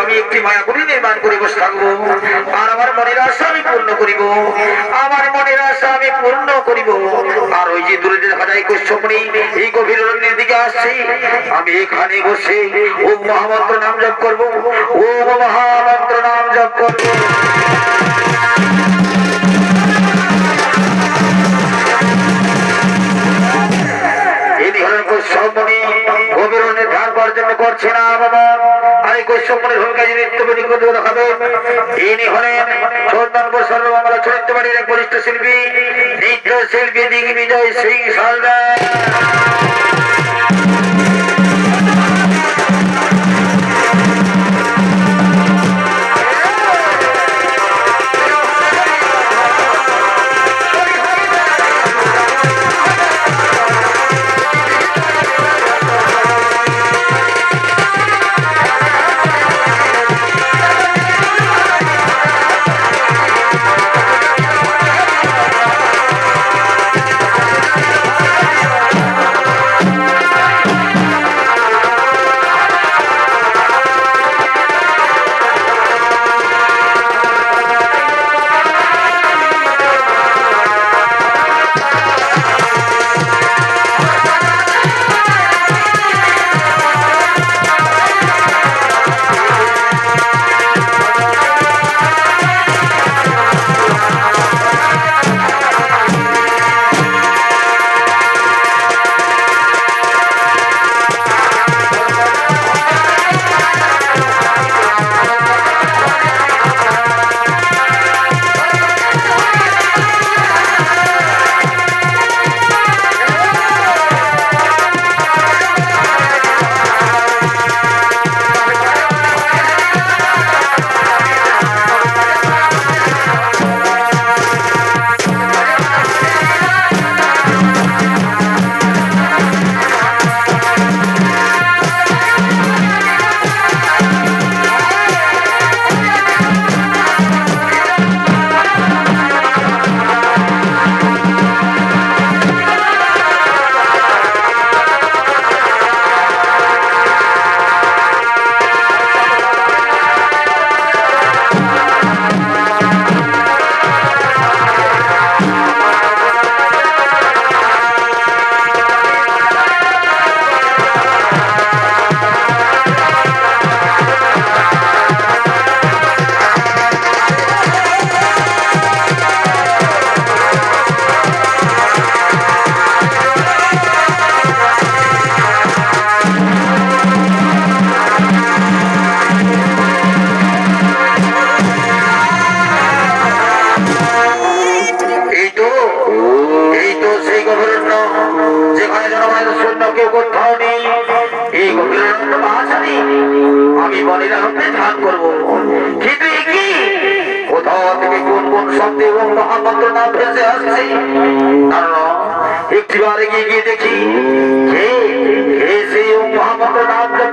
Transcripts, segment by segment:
আমি একটি মায়াপুরী নির্মাণ করে বসে থাকব আর আমার মনের আশা আমি পূর্ণ করিব। আমার মনের আশা আমি পূর্ণ করিব। আর ওই যে দূরে দেখা যায় কুসুমনি এই গভীর অরণ্যের দিকে আসছি, আমি এখানে বসে ও মহামন্ত্র নাম জপ করব ও মহামন্ত্র নাম জপ করব। করছে না বাবা, আর এই ভূমিকা যিনি নৃত্যবেদী করে দেখাবে? ইনি হলেন চন্দনপুর সর্বমঙ্গলা এক বরিষ্ঠ শিল্পী নৃত্য শিল্পী দিগ্বিজয় সিং সালদার। কোথাও থেকে গিয়ে দেখি কে কে সেই মহামন্ত্র নাম জপ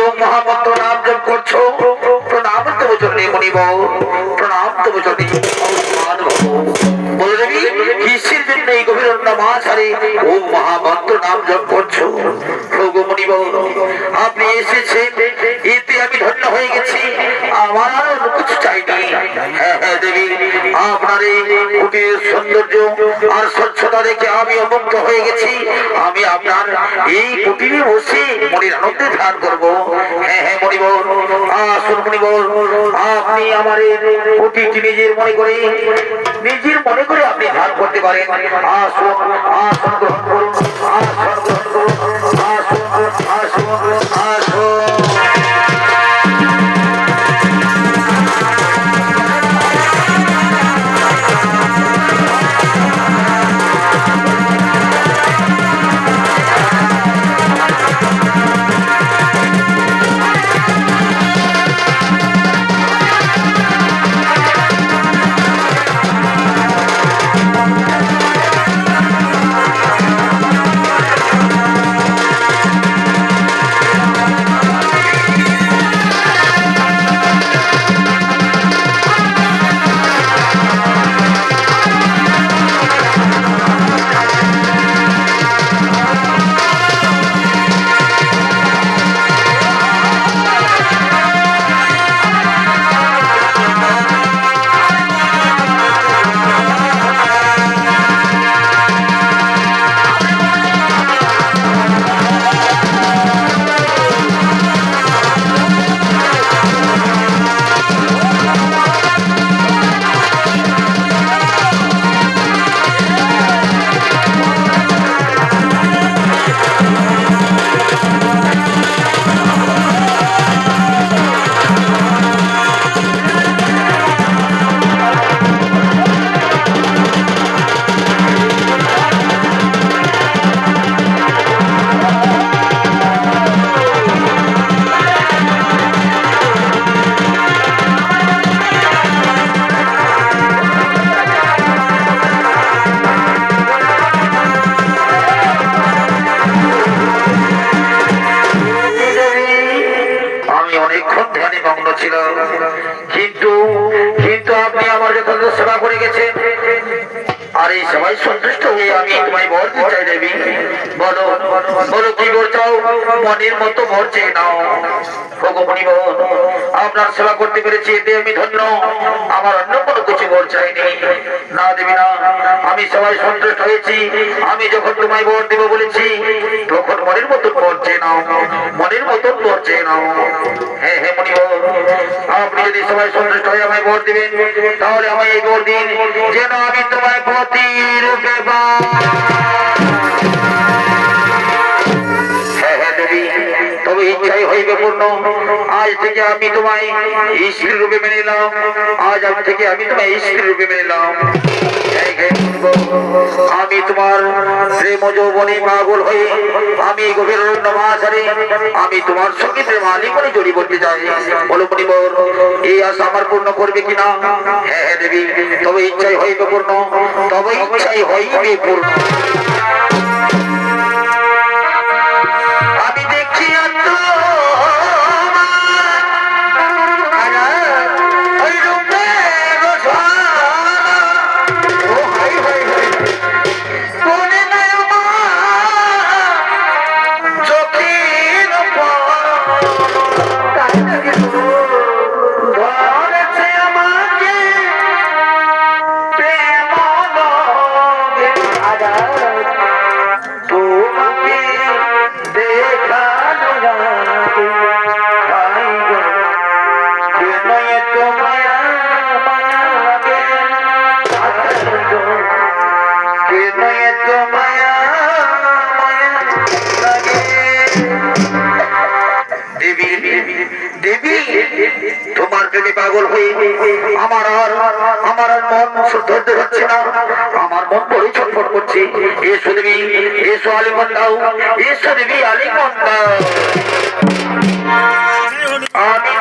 ও মহামন্ত্র নাম জপ করছ। প্রণাম তো বচনে মনিব। প্রণাম তো বচনে বলে দেবী কিসের জন্য এই গভীর মাঝারে ও মহামন্ত্র নাম জপ করছ? আপনি এসেছেন, এতে আমি ধন্য হয়ে গেছি। আমার কিছু চাইনি হ্যাঁ হ্যাঁ দেবী। আপনার এই কুটির সৌন্দর্য আর স্বচ্ছতা দেখে আমি অমুক্ত হয়ে গেছি আমি আপনার এই কুটিরে বসে মনির আনন্দে ধ্যান করব হ্যাঁ হ্যাঁ মনিব আসুন মনিব আপনি আমার এই কুটিটি নিজের মনে করে নিজের মনে করে আপনি ধ্যান করতে পারেন আসুন আসুন গ্রহণ করুন আসুন গ্রহণ করুন আসুন আসুন আসুন চেয়ে নাও। আপনার সেবা করতে পেরেছি, এতে আমি ধন্য। আমার অন্য কোনো কিছু বর চাইনি না, দেবী, না। আমি সবাই সন্তুষ্ট হয়েছি। আমি যখন তোমায় বর দেবো বলেছি, তখন মনের মতন বর চেয়ে নাও। মনের মতন বর চেয়ে নাও। হ্যাঁ হ্যাঁ বল আপনি যদি সবাই সন্তুষ্ট হয়ে আমায় বর দিবেন, তাহলে আমায় এই বর দিন। যেন আমি তোমায় পতি রূপে পাই। তবে ইচ্ছাই হইবে পূর্ণ। আজ থেকে আমি তোমায় স্ত্রী রূপে মেনে নিলাম। আজ আজ থেকে আমি তোমায় স্ত্রী রূপে মেনে নিলাম। আমি তোমার প্রেম যৌবনে পাগল হয়ে আমি গভীর অরণ্য আমি তোমার সঙ্গে প্রেম আলিপনে জড়ি করতে চাই। বলো মণিবর, এই আশা আমার পূর্ণ করবে কিনা? হ্যাঁ হ্যাঁ দেবী, তবে ইচ্ছাই হইবে পূর্ণ, তবে ইচ্ছাই হইবে পূর্ণ। প্রেমে পাগল হয়ে আমার আর আমার মন হতে হচ্ছে না। আমার মন বড় ছটফট করছে। এসো দেবী এসো আলিমন দাও এসো দেবী আলিমন দাও আমি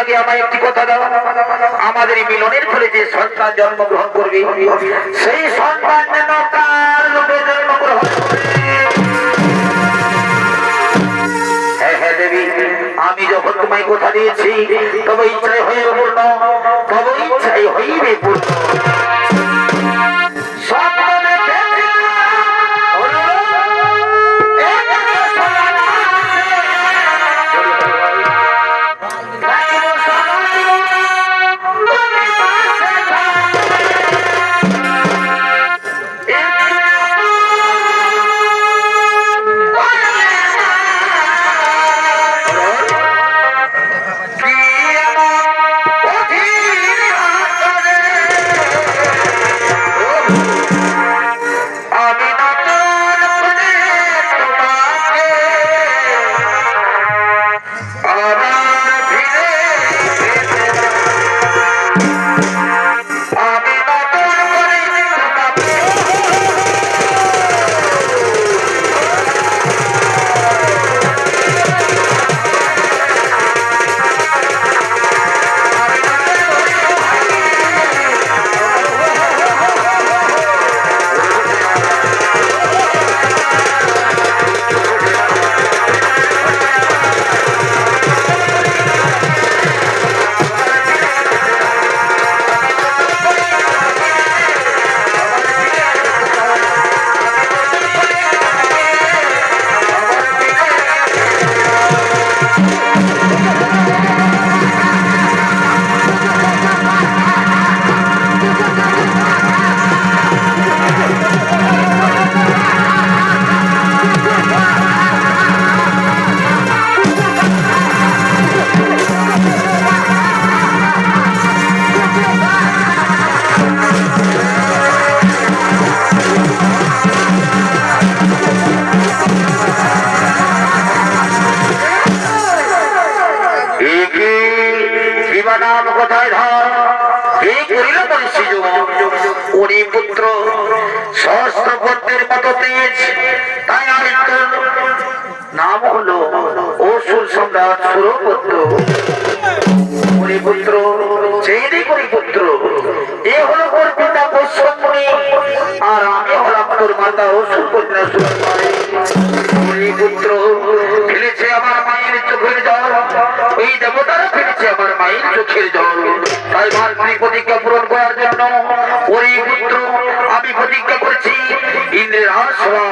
আগে আমায় একটি কথা দাও। আমাদের মিলনের ফলে যে সন্তান জন্মগ্রহণ করবে, সেই সন্তান যেন জন্মগ্রহণ হ্যাঁ হ্যাঁ আমি যখন তোমায় কথা দিয়েছি, তবে ইচ্ছাই হইবে পূর্ণ তবে ইচ্ছাই হইবে পূর্ণ। আদিত্য নাম হলো অসুর সম্রাট সুরপুত্র উনি পুত্র পুত্র এ হলো তোর পিতা পশ্চিমী আর আমি হলাম তোর মাতা অসুর কন্যা সুরমারি পুত্র ফেলেছে আমার মায়ের চোখের জল ওই দেবতারা ফেলেছে আমার মায়ের চোখের জল মাতৃ প্রতিজ্ঞা পূরণ করার জন্য ওই পুত্র আমি প্রতিজ্ঞা করেছি, ইন্দ্রের আসবা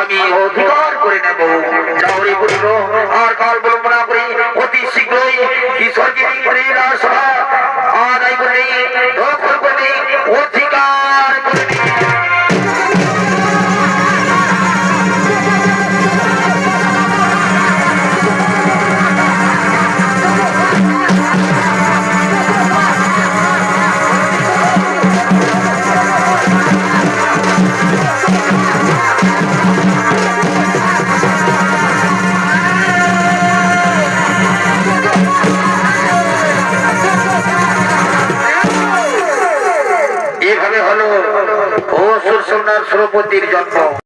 আমি অধিকার করে নেব। যাও পুত্র, আর কাল বিলম্ব না করে অতি শীঘ্রই ঈশ্বরকে সুর জন্ম